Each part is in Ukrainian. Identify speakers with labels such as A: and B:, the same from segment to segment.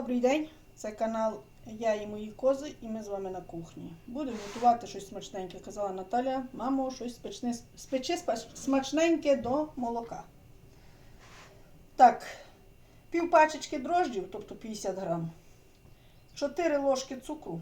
A: Добрий день, це канал Я і мої кози, і ми з вами на кухні. Будемо готувати щось смачненьке, казала Наталя. Мамо, щось спечне, спечи смачненьке до молока. Так, пів пачечки дрожджів, тобто 50 грам, 4 ложки цукру.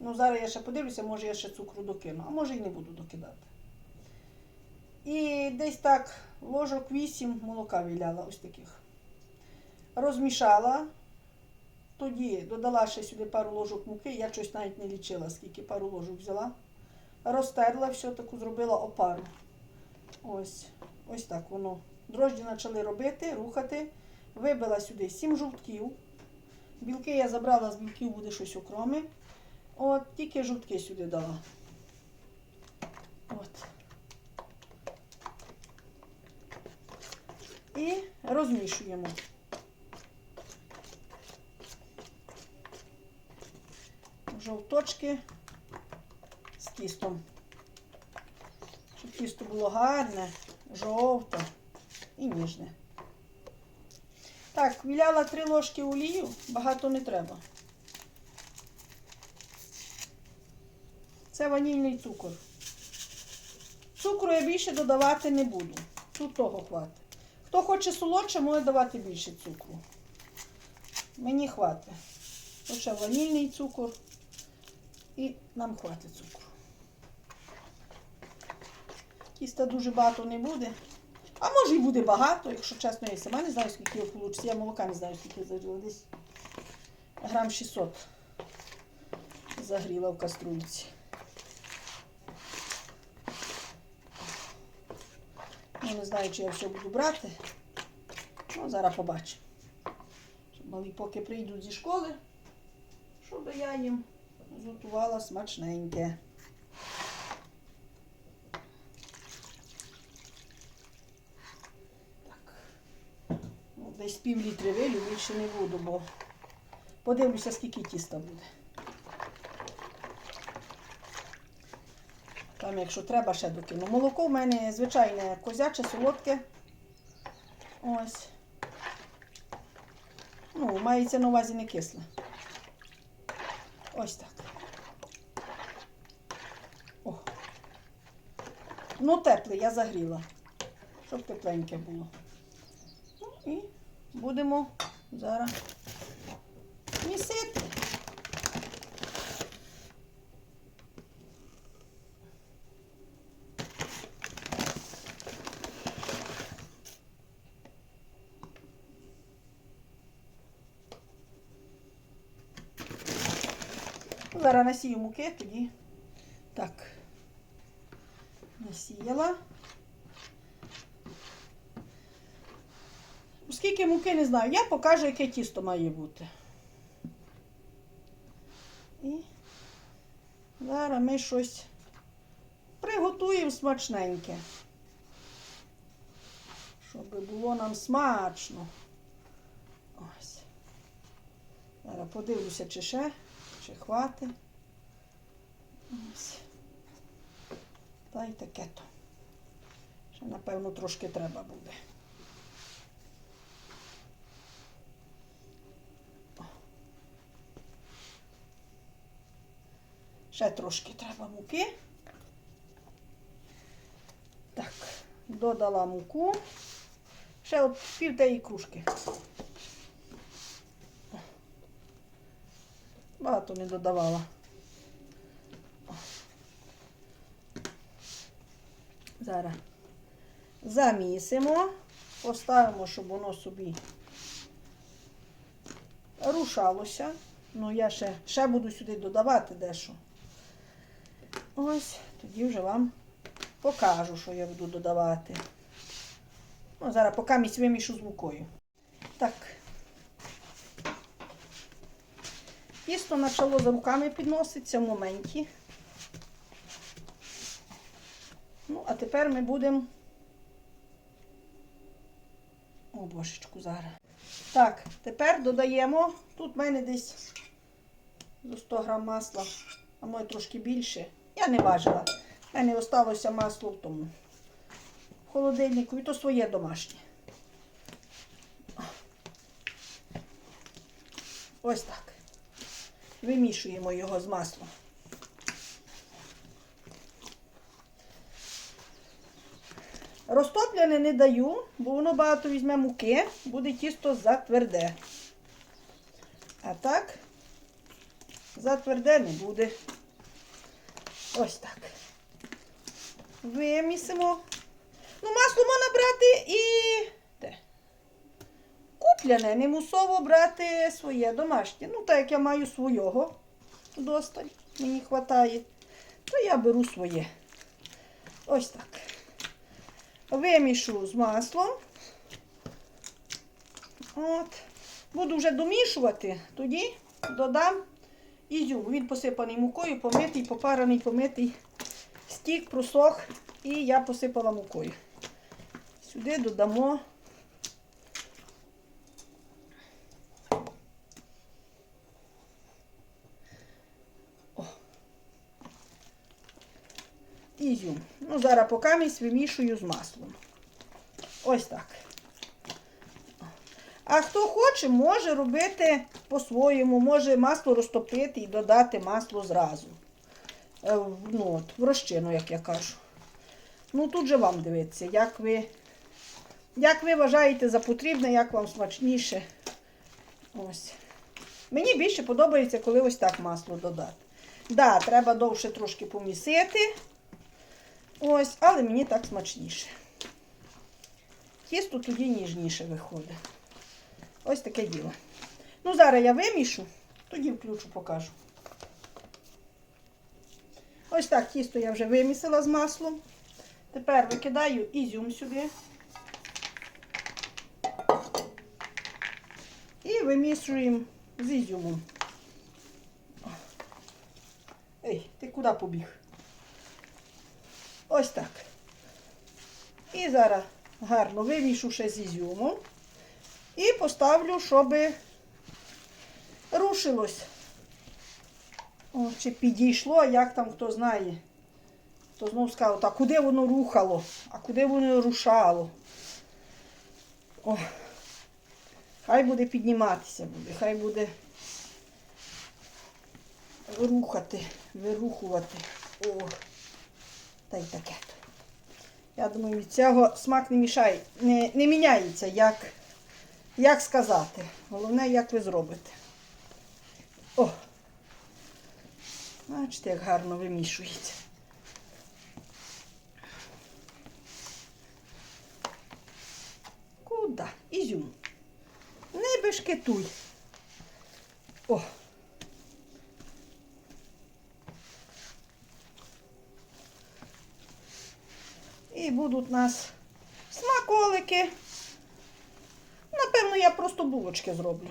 A: Ну, зараз я ще подивлюся, може я ще цукру докину, а може і не буду докидати. І десь так ложок 8 молока віляла, ось таких. Розмішала. Тоді додала ще сюди пару ложок муки. Я щось навіть не лічила, скільки пару ложок взяла. Розтерла все таку, зробила опару. Ось, ось так воно. Дрожджі почали робити, рухати. Вибила сюди 7 жовтків. Білки я забрала з білків, буде щось окроме. От, тільки жовтки сюди дала. От. І розмішуємо. Жовточки з тістом. Щоб тісто було гарне, жовте і ніжне. Так, віляла три ложки олію, багато не треба. Це ванільний цукор. Цукру я більше додавати не буду. Тут того хватить. Хто хоче солодше, може давати більше цукру. Мені хватить. Лише ванільний цукор. І нам хватить цукру. Тіста дуже багато не буде. А може і буде багато, якщо чесно, я сама не знаю, скільки його вийде. Я молока не знаю, скільки загріла. Десь грам 600 загріла в каструльці. Ну, не знаю, чи я все буду брати. Ну, зараз побачимо. Щоб поки прийдуть зі школи, щоб я їм зготувала смачненьке. Так. Ну, десь пів літри вилю, більше не буду, бо подивлюся, скільки тіста буде. Там, якщо треба, ще докину. Молоко в мене звичайне козяче, солодке. Ось. Ну, мається на увазі не кисле. Ось так. Ну, тепле, я загріла, щоб тепленьке було. Ну і будемо зараз місити. Зараз насію муки, тоді так. Насіяла. Скільки муки не знаю, я покажу, яке тісто має бути. І зараз ми щось приготуємо смачненьке. Щоб було нам смачно. Ось. Зараз подивлюся, чи ще, чи хватить. Ось. Та й таке то. Ще, напевно, трошки треба буде. Ще трошки треба муки. Так, додала муку. Ще от пів тієї кружки. Багато не додавала. Зараз замісимо, поставимо, щоб воно собі рушалося. Ну, я ще, ще буду сюди додавати дещо. Ось, тоді вже вам покажу, що я буду додавати. Ну, зараз поки місь вимішу з мукою. Так. Тісто почало за руками підноситися в моменті. Ну, а тепер ми будемо. О, божечку, зараз. Так, тепер додаємо. Тут в мене десь до 100 грам масла, а може трошки більше. Я не важила. В мене залишилося масло в тому в холодильнику, і то своє домашнє. Ось так. Вимішуємо його з маслом. Розтоплене не даю, бо воно багато візьме муки, буде тісто затверде. А так, затверде не буде. Ось так. Вимісимо. Ну, масло можна брати і те. Купляне, не мусово брати своє домашнє. Ну, так як я маю свого досталь, мені вистачає, то я беру своє. Ось так. Вимішу з маслом. От. Буду вже домішувати, тоді додам ізюм. Він посипаний мукою, помитий, попараний, помитий. Стік, просох і я посипала мукою. Сюди додамо ізюм. Ну, зараз покамість вимішую з маслом. Ось так. А хто хоче, може робити по-своєму, може масло розтопити і додати масло зразу. Е, Ну, от, в розчину, як я кажу. Ну, тут же вам дивиться, як ви, як ви вважаєте за потрібне, як вам смачніше. Ось. Мені більше подобається, коли ось так масло додати. Да, треба довше трошки помісити. Ось, але мені так смачніше. Тісто тоді ніжніше виходить. Ось таке діло. Ну, зараз я вимішу, тоді включу, покажу. Ось так тісто я вже вимісила з маслом. Тепер викидаю ізюм сюди. І вимішуємо з ізюмом. Ей, ти куди побіг? Ось так. І зараз гарно вимішу ще з ізюмом. І поставлю, щоб рушилось. О, чи підійшло, як там хто знає. То знов сказав, а куди воно рухало, а куди воно рушало. О, хай буде підніматися буде, хай буде рухати, вирухувати. О, та й таке. Я думаю, від цього смак не мішає, не, не міняється, як, як сказати. Головне, як ви зробите. О! Бачите, як гарно вимішується. Куда? Ізюм. Не бешкетуй. О. І будуть у нас смаколики. Напевно, я просто булочки зроблю.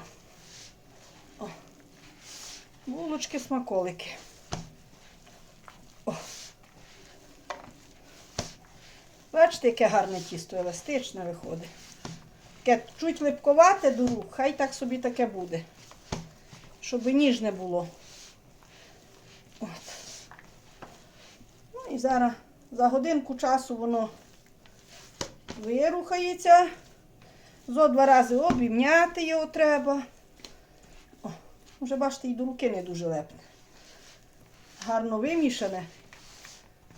A: О. Булочки, смаколики. О. Бачите, яке гарне тісто, еластичне виходить. Таке чуть липковате до рук, хай так собі таке буде. Щоб ніжне було. От. Ну і зараз за годинку часу воно вирухається. Зо два рази обімняти його треба. О, вже бачите, і до руки не дуже лепне. Гарно вимішане.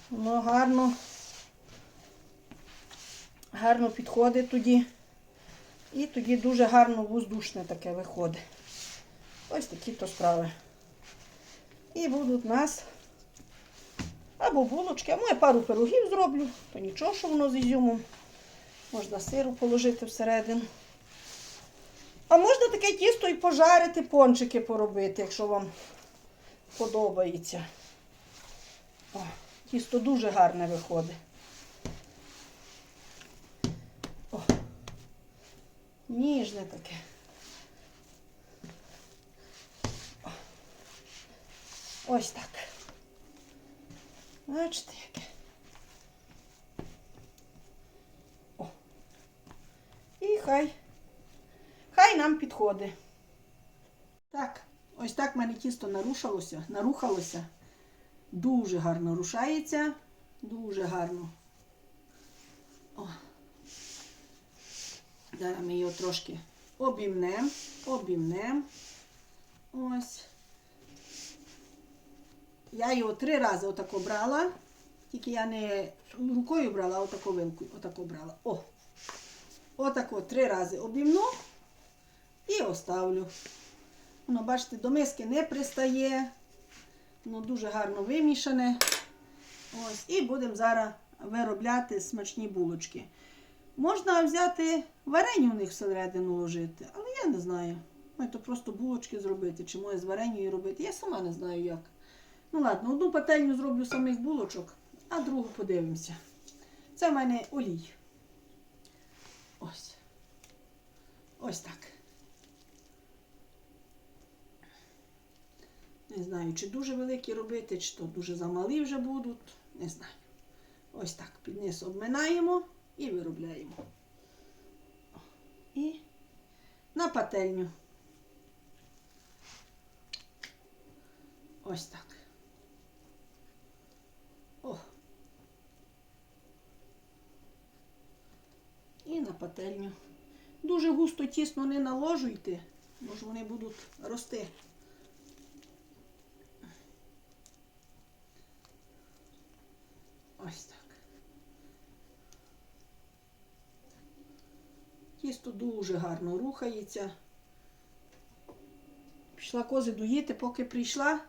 A: Воно гарно, гарно підходить тоді. І тоді дуже гарно воздушне таке виходить. Ось такі то справи. І будуть у нас або булочки, або я пару пирогів зроблю, то нічого, що воно з ізюмом. Можна сиру положити всередину. А можна таке тісто і пожарити, пончики поробити, якщо вам подобається. О, тісто дуже гарне виходить. О, ніжне таке. О, ось так. Бачите, яке. І хай. Хай нам підходить. Так, ось так в мене тісто нарушалося, нарухалося. Дуже гарно рушається. Дуже гарно. О. Зараз ми його трошки обімнемо, обімнемо. Ось. Я його три рази отако брала. Тільки я не рукою брала, а отако вилкою. Отако брала. О! Отако три рази обімну і оставлю. Воно, бачите, до миски не пристає. Воно дуже гарно вимішане. Ось. І будемо зараз виробляти смачні булочки. Можна взяти варення у них всередину ложити, але я не знаю. То просто булочки зробити, чи може з вареньою робити. Я сама не знаю як. Ну ладно, одну пательню зроблю самих булочок, а другу подивимося. Це в мене олій. Ось. Ось так. Не знаю, чи дуже великі робити, чи то дуже замалі вже будуть. Не знаю. Ось так. Під низ обминаємо і виробляємо. І на пательню. Ось так. О. І на пательню. Дуже густо тісно не наложуйте, бо ж вони будуть рости. Ось так. Тісто дуже гарно рухається. Пішла кози доїти, поки прийшла,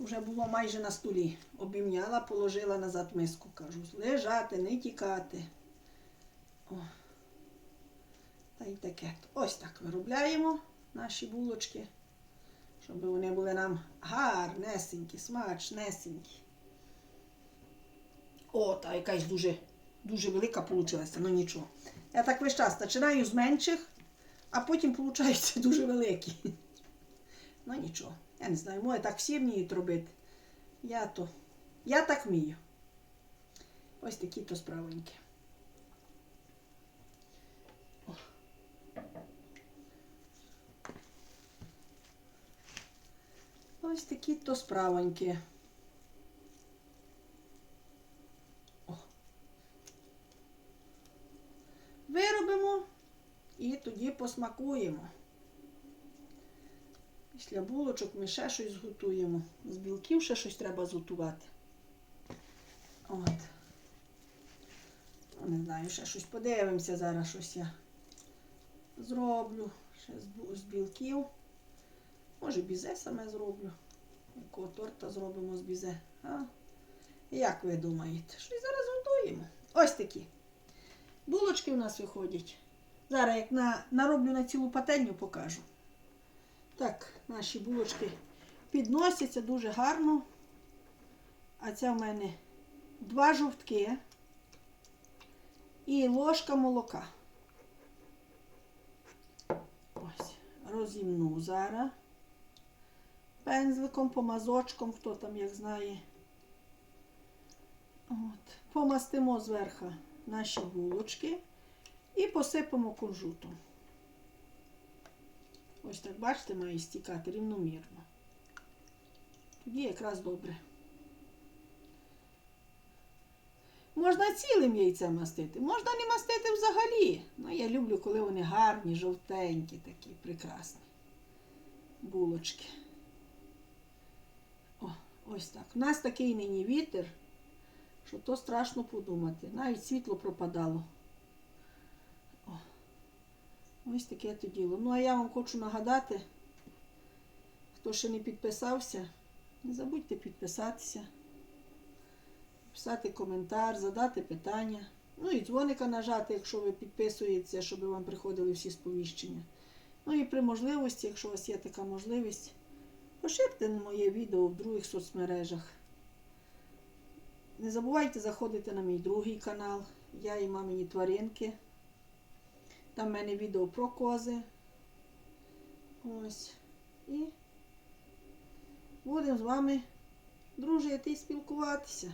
A: вже було майже на столі. Обімняла, положила назад миску. Кажу, лежати, не тікати. О. Та й таке. Ось так виробляємо наші булочки, щоб вони були нам гарнесенькі, смачнесенькі. О, та якась дуже, дуже велика вийшла, ну нічого. Я так весь час починаю з менших, а потім получаються дуже великі. Ну нічого. Я не знаю, може так всі вміють робити. Я то. Я так вмію. Ось такі то справоньки. О. Ось такі то справоньки. О. Виробимо і тоді посмакуємо. Після булочок ми ще щось зготуємо. З білків ще щось треба зготувати. От. Не знаю, ще щось подивимося зараз, щось я зроблю. Ще з білків. Може, бізе саме зроблю. Якого торта зробимо з бізе. А? Як ви думаєте? Щось зараз готуємо. Ось такі. Булочки у нас виходять. Зараз як на, нароблю на цілу пательню, покажу. Так, наші булочки підносяться дуже гарно. А це в мене два жовтки і ложка молока. Ось, розімну зараз. Пензликом, помазочком, хто там як знає. От. Помастимо зверху наші булочки і посипемо кунжутом. Ось так, бачите, має стікати рівномірно. Тоді якраз добре. Можна цілим яйцем мастити, можна не мастити взагалі. Ну, я люблю, коли вони гарні, жовтенькі такі, прекрасні. Булочки. Ось так. У нас такий нині вітер, що то страшно подумати. Навіть світло пропадало. О. Ось таке то діло. Ну, а я вам хочу нагадати, хто ще не підписався, не забудьте підписатися, писати коментар, задати питання. Ну і дзвоника нажати, якщо ви підписуєтеся, щоб вам приходили всі сповіщення. Ну і при можливості, якщо у вас є така можливість, поширте моє відео в других соцмережах. Не забувайте заходити на мій другий канал. Я і мамині тваринки. Там в мене відео про кози. Ось. І будемо з вами дружити і спілкуватися.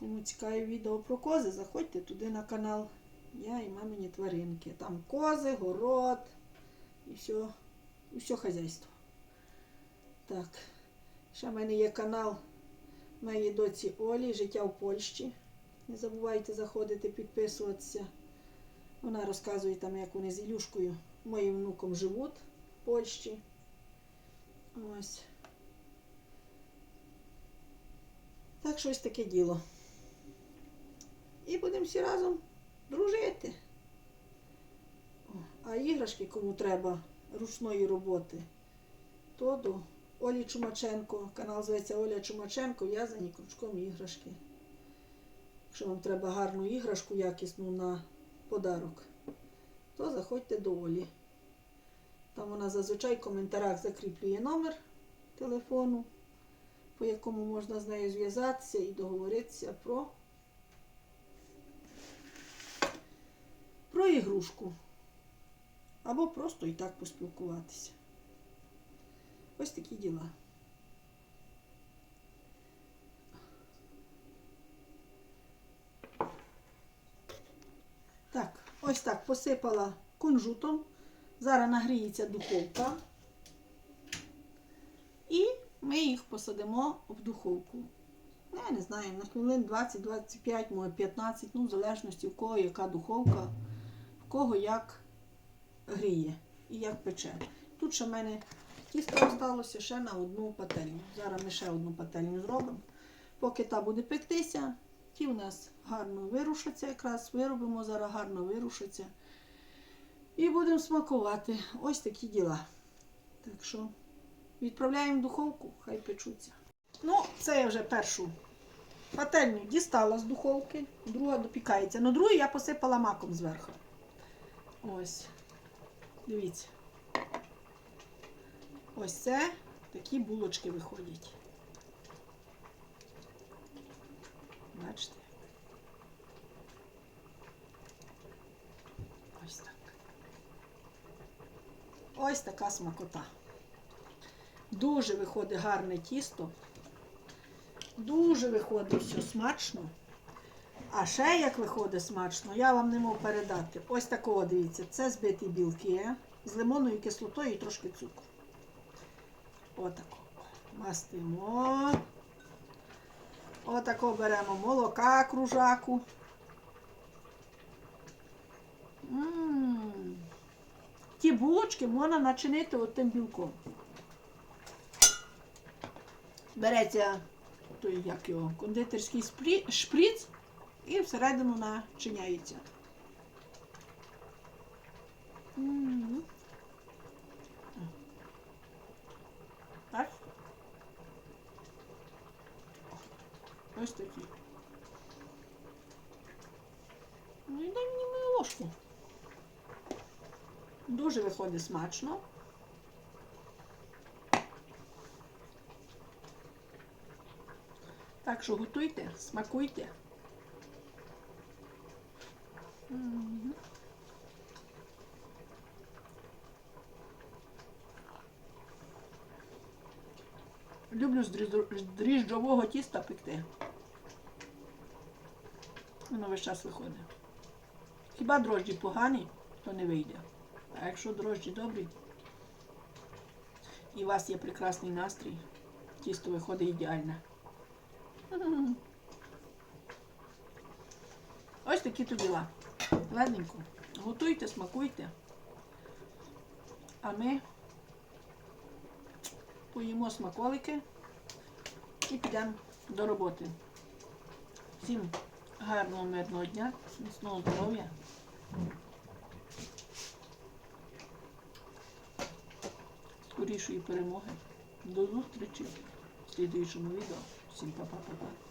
A: Кому цікаві відео про кози, заходьте туди на канал. Я і мамині тваринки. Там кози, город і все, і все хазяйство. Так, ще в мене є канал моєї доці Олі Життя в Польщі. Не забувайте заходити, підписуватися. Вона розказує там, як вони з Ілюшкою, моїм внуком живуть в Польщі. Ось. Так щось таке діло. І будемо всі разом дружити. А іграшки, кому треба ручної роботи, то до Олі Чумаченко. Канал зветься Оля Чумаченко, в'язані крючком іграшки. Якщо вам треба гарну іграшку якісну на подарок, то заходьте до Олі. Там вона зазвичай в коментарях закріплює номер телефону, по якому можна з нею зв'язатися і договоритися про, про ігрушку. Або просто і так поспілкуватися. Ось такі діла. Так, ось так посипала кунжутом. Зараз нагріється духовка. І ми їх посадимо в духовку. Ну, Я не знаю, на хвилин 20-25, може 15, ну, в залежності в кого яка духовка, в кого як гріє і як пече. Тут ще в мене тісто залишилося ще на одну пательню. Зараз ми ще одну пательню зробимо. Поки та буде пектися, ті у нас гарно вирушаться, якраз виробимо зараз гарно вирушаться. І будемо смакувати. Ось такі діла. Так що відправляємо в духовку, хай печуться. Ну, це я вже першу пательню дістала з духовки, друга допікається. Ну, другу я посипала маком зверху. Ось. Дивіться. Ось це такі булочки виходять. Бачите? Ось так. Ось така смакота. Дуже виходить гарне тісто. Дуже виходить все смачно. А ще як виходить смачно, я вам не можу передати. Ось такого, дивіться, це збиті білки з лимонною кислотою і трошки цукру. Отако. Мастимо. Отако беремо молока кружаку. М. Ті булочки можна начинити отим білком. Береться той, як його, кондитерський шприц і всередину начиняється. М. Так. Ось такі. Ну і дай мені мою ложку. Дуже виходить смачно. Так що готуйте, смакуйте. Люблю з дріжджового тіста пекти. Воно весь час виходить. Хіба дрожджі погані, то не вийде. А якщо дрожджі добрі, і у вас є прекрасний настрій, тісто виходить ідеальне. Ось такі то діла. Ладненько. Готуйте, смакуйте. А ми поїмо смаколики і підемо до роботи. Всім гарного мирного дня, міцного здоров'я. Скорішої перемоги. До зустрічі в слідуючому відео. Всім па-па-па-па.